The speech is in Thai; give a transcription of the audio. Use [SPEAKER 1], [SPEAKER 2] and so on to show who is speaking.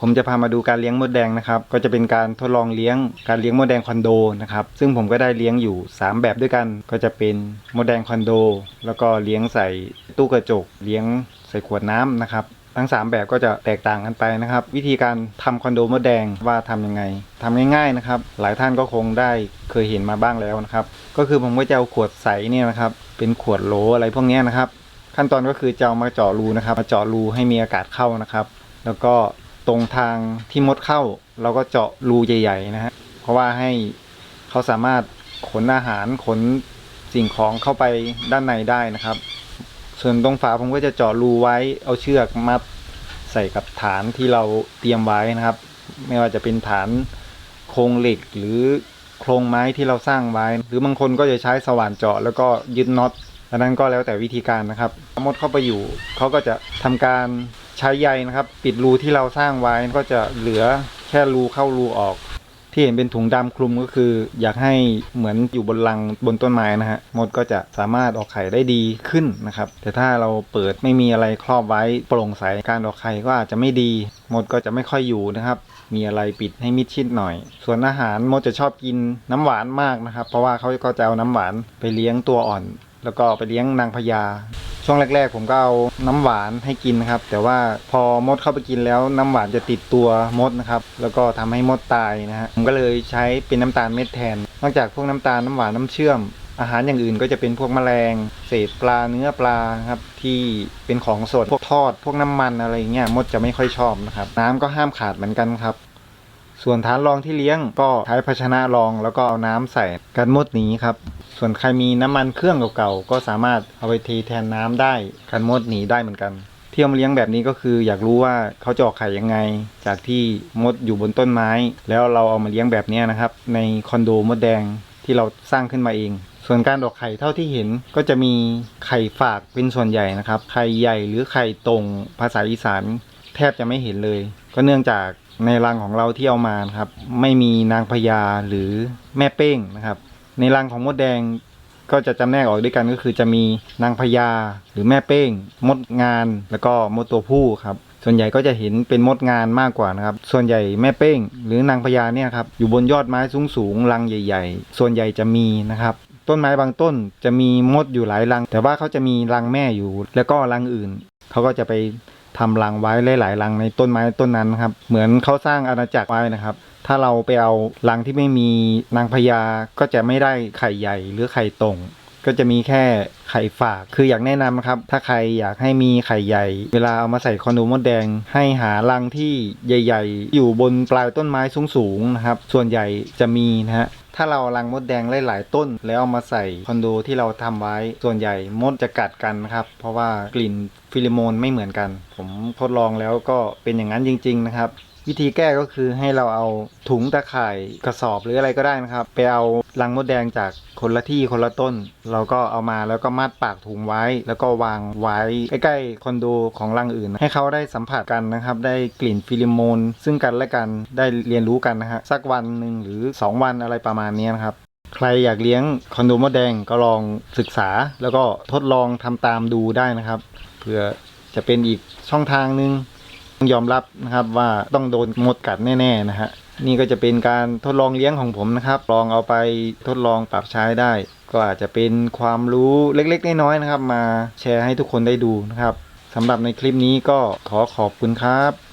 [SPEAKER 1] ผมจะพามาดูการเลี้ยงมดแดงนะครับ ก็จะเป็นการทดลองเลี้ยงการเลี้ยงมดแดงคอนโดนะครับ ซึ่งผมก็ได้เลี้ยงอยู่ 3 แบบด้วยกัน ก็จะเป็นมดแดงคอนโด แล้วก็เลี้ยงใส่ตู้กระจก เลี้ยงใส่ขวดน้ำนะครับ ทั้ง 3 แบบก็จะแตกต่างกันไปนะครับ วิธีการทำคอนโดมดแดงว่าทำยังไงทำง่ายๆนะครับ หลายท่านก็คงได้เคยเห็นมาบ้างแล้วนะครับ ก็คือผมก็จะเอาขวดใสเนี่ยนะครับ เป็นขวดโหลอะไรพวกนี้นะครับ ขั้นตอนก็คือจะเอามาเจาะรูนะครับ มาเจาะรูให้มีอากาศเข้านะครับ แล้วก็ ตรงทางที่มดเข้า เราก็เจาะรูใหญ่ ๆ นะฮะเพราะว่าให้เขาสามารถขนอาหารขนสิ่งของเข้าไปด้านในได้นะครับ ส่วนตรงฝาผมก็จะเจาะรูไว้เอาเชือกมัดใส่กับฐานที่เราเตรียมไว้นะครับ ไม่ว่าจะเป็นฐานโครงเหล็กหรือโครงไม้ที่เราสร้างไว้ หรือบางคนก็จะใช้สว่านเจาะ แล้วก็ยึดน็อตอันนั้นก็แล้วแต่วิธีการนะครับมดเข้าไปอยู่เขาก็จะทำการ ใช้ใยนะครับ ปิดรูที่เราสร้างไว้ก็จะเหลือแค่รูเข้ารูออก ที่เห็นเป็นถุงดำคลุมก็คือ อยากให้เหมือนอยู่บนรังบนต้นไม้นะฮะมดก็จะสามารถออกไข่ได้ดีขึ้นนะครับ แต่ถ้าเราเปิดไม่มีอะไรครอบไว้โปร่งใสการออกไข่ก็อาจจะไม่ดีมดก็จะไม่ค่อยอยู่นะครับมีอะไรปิดให้มิดชิดหน่อย ส่วนอาหารมดจะชอบกินน้ำหวานมากนะครับ เพราะว่าเขาก็จะเอาน้ำหวานไปเลี้ยงตัวอ่อน แล้วก็ไปเลี้ยงนางพญา ช่วงแรก ๆ ผมก็เอาน้ำหวานให้กินนะครับ แต่ว่าพอมดเข้าไปกินแล้วน้ำหวานจะติดตัวมดนะครับ แล้วก็ทำให้มดตายนะฮะผมก็เลยใช้เป็นน้ำตาลเม็ดแทน นอกจากพวกน้ำตาลน้ำหวานน้ำเชื่อม อาหารอย่างอื่นก็จะเป็นพวกแมลง เศษปลาเนื้อปลาครับที่เป็นของสดพวกทอด พวกน้ำมันอะไรเงี้ยมดจะไม่ค่อยชอบนะครับ น้ำก็ห้ามขาดเหมือนกันครับ ส่วนฐานรองที่เลี้ยงก็ใช้ภาชนะรองแล้วก็เอาน้ำใส่กันมดหนีครับ ส่วนใครมีน้ำมันเครื่องเก่าๆก็สามารถเอาไปเทแทนน้ำได้กันมดหนีได้เหมือนกันที่เอามาเลี้ยงแบบนี้ก็คืออยากรู้ว่าเขาจะออกไข่ยังไง จากที่มดอยู่บนต้นไม้ แล้วเราเอามาเลี้ยงแบบนี้นะครับ ในคอนโดมดแดงที่เราสร้างขึ้นมาเองส่วนการออกไข่เท่าที่เห็นก็จะมีไข่ฝากเป็นส่วนใหญ่นะครับ ไข่ใหญ่หรือไข่ตรงภาษาอีสานแทบจะไม่เห็นเลย ก็เนื่องจาก ในรังของเราที่เอามานะครับ ไม่มีนางพญาหรือแม่เป้งนะครับ ในรังของมดแดงก็จะจำแนกออกด้วยกันก็คือจะมีนางพญาหรือแม่เป้ง มดงานแล้วก็มดตัวผู้ครับ ส่วนใหญ่ก็จะเห็นเป็นมดงานมากกว่านะครับ ส่วนใหญ่แม่เป้ง หรือนางพญาเนี่ยครับอยู่บนยอดไม้สูงๆรังใหญ่ ๆ ส่วนใหญ่จะมีนะครับ ต้นไม้บางต้นจะมีมดอยู่หลายรัง แต่ว่าเขาจะมีรังแม่อยู่แล้วก็รังอื่นเขาก็จะไป ทำรังไว้หลายๆรังในต้นไม้ต้นนั้นนะครับ เหมือนเขาสร้างอาณาจักรไว้นะครับ ถ้าเราไปเอารังที่ไม่มีนางพญาก็จะไม่ได้ไข่ใหญ่หรือไข่ตรงก็จะมีแค่ไข่ฝาก คืออยากแนะนำครับ ถ้าใครอยากให้มีไข่ใหญ่ เวลาเอามาใส่คอนโดมดแดง ให้หารังที่ใหญ่ ๆ อยู่บนปลายต้นไม้สูงๆนะครับ ส่วนใหญ่จะมีนะฮะ ถ้าเรารังมดแดงหลายๆต้น แล้วเอามาใส่คอนโดที่เราทำไว้ส่วนใหญ่มดจะกัดกันนะครับ เพราะว่ากลิ่นฟิลิโมนไม่เหมือนกัน ผมทดลองแล้วก็เป็นอย่างนั้นจริง ๆ นะครับ วิธีแก้ก็คือให้เราเอาถุงตะข่ายกระสอบหรืออะไรก็ได้นะครับ ไปเอารังมดแดงจากคนละที่คนละต้น เราก็เอามาแล้วก็มัดปากถุงไว้ แล้วก็วางไว้ใกล้ๆคอนโดของรังอื่น ให้เขาได้สัมผัสกันนะครับ ได้กลิ่นฟิลิโมน ซึ่งกันและกันได้เรียนรู้กันนะฮะสักวันหนึ่งหรือ 2 วันอะไรประมาณนี้นะครับใครอยากเลี้ยงคอนโดมดแดงก็ลองศึกษา แล้วก็ทดลองทำตามดูได้นะครับเพื่อจะเป็นอีกช่องทางหนึ่ง ยอมรับนะครับว่าต้องโดนมดกัดแน่ๆนะฮะนี่ก็จะเป็นการทดลองเลี้ยงของผมนะครับ ลองเอาไปทดลองปรับใช้ได้ ก็อาจจะเป็นความรู้เล็กๆ น้อยๆนะครับ มาแชร์ให้ทุกคนได้ดูนะครับสำหรับในคลิปนี้ก็ขอขอบคุณครับ